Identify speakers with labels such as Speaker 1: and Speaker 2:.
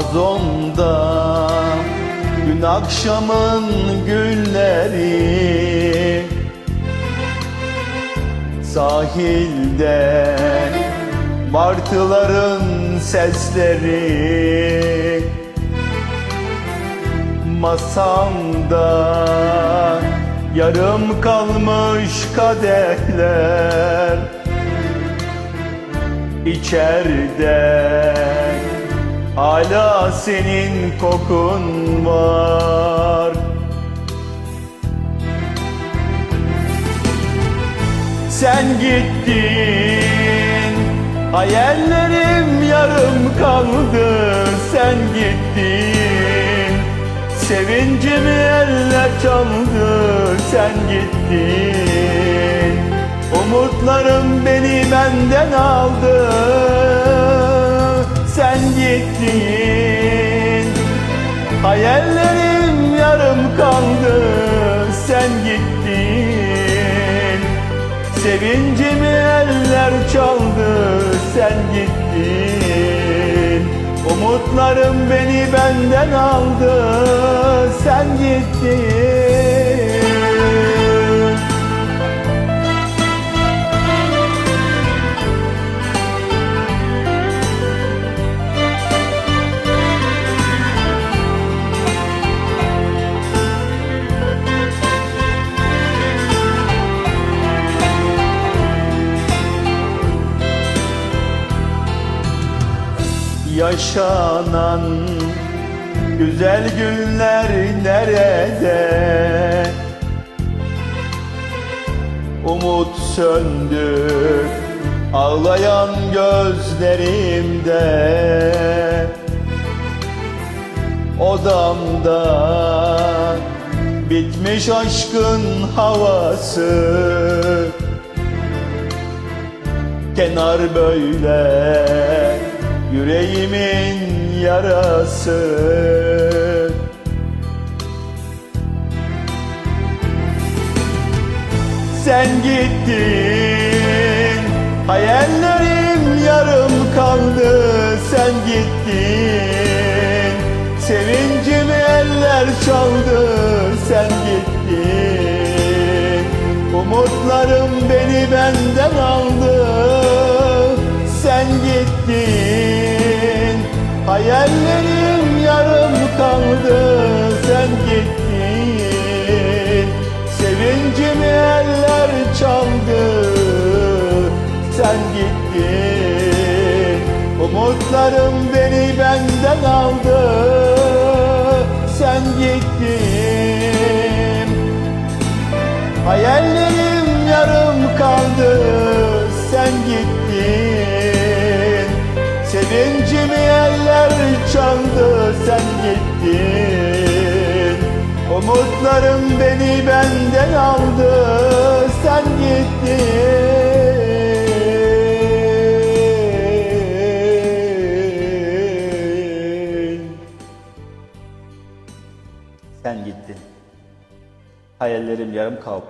Speaker 1: vazonda Dün akşamın gülleri. Sahilde martıların sesleri. Masamda yarım kalmış kadehler. İçeride hala senin kokun var. Sen gittin Hayallerim yarım kaldı. Sen gittin Sevincimi eller çaldı. Sen gittin Umutlarım beni benden aldı Sen gittin. Hayallerim yarım kaldı Sen gittin. Sevincimi eller çaldı Sen gittin. Umutlarım beni benden aldı Sen gittin Yaşanan güzel günler nerede? Umut söndü ağlayan gözlerimde. Odamda bitmiş aşkın havası. Kenar böyle yüreğimin yarası. Sen gittin Hayallerim yarım kaldı. Sen gittin Sevincimi eller çaldı. Sen gittin Umutlarım beni benden aldı gittin Umutlarım beni benden aldı. Sen gittin. Hayallerim yarım kaldı. Sen gittin. Sevincimi eller çaldı. Sen gittin. Umutlarım beni benden Sen gittin. Hayallerim yarım kaldı